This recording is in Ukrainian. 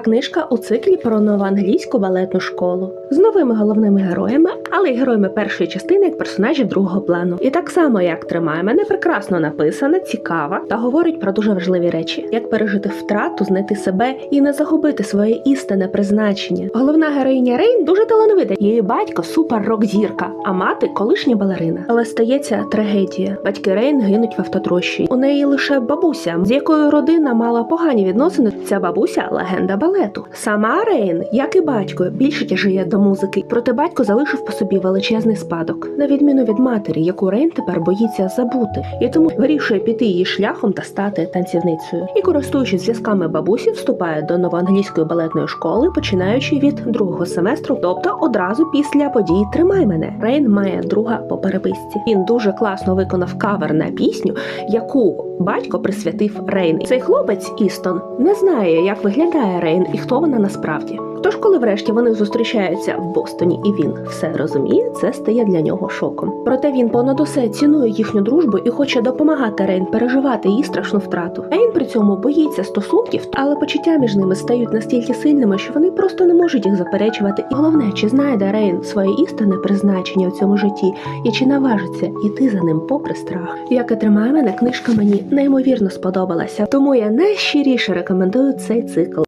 Книжка у циклі про новоанглійську балетну школу з новими головними героями, але й героями першої частини як персонажів другого плану. І так само як тримає мене прекрасно написана, цікава та говорить про дуже важливі речі, як пережити втрату, знайти себе і не загубити своє істинне призначення. Головна героїня Рейн дуже талановита. Її батько супер рок-зірка, а мати колишня балерина. Але стається трагедія. Батьки Рейн гинуть в автотрощі. У неї лише бабуся, з якою родина мала погані відносини. Ця бабуся легенда балету. Сама Рейн, як і батько, більше тяжіє до музики. Проте батько залишив по собі величезний спадок, на відміну від матері, яку Рейн тепер боїться забути, і тому вирішує піти її шляхом та стати танцівницею. І користуючись зв'язками бабусі, вступає до новоанглійської балетної школи, починаючи від другого семестру, тобто одразу після подій Тримай мене. Рейн має друга по переписці. Він дуже класно виконав кавер на пісню, яку батько присвятив Рейн. Цей хлопець Істон не знає, як виглядає Рейн і хто вона насправді. Тож, коли врешті вони зустрічаються в Бостоні, і він все розуміє, це стає для нього шоком. Проте він понад усе цінує їхню дружбу і хоче допомагати Рейн переживати її страшну втрату. Рейн при цьому боїться стосунків, але почуття між ними стають настільки сильними, що вони просто не можуть їх заперечувати. І головне, чи знайде Рейн своє істинне призначення у цьому житті, і чи наважиться іти за ним попри страх. Як і тримає мене, книжка мені неймовірно сподобалася, тому я найщиріше рекомендую цей цикл.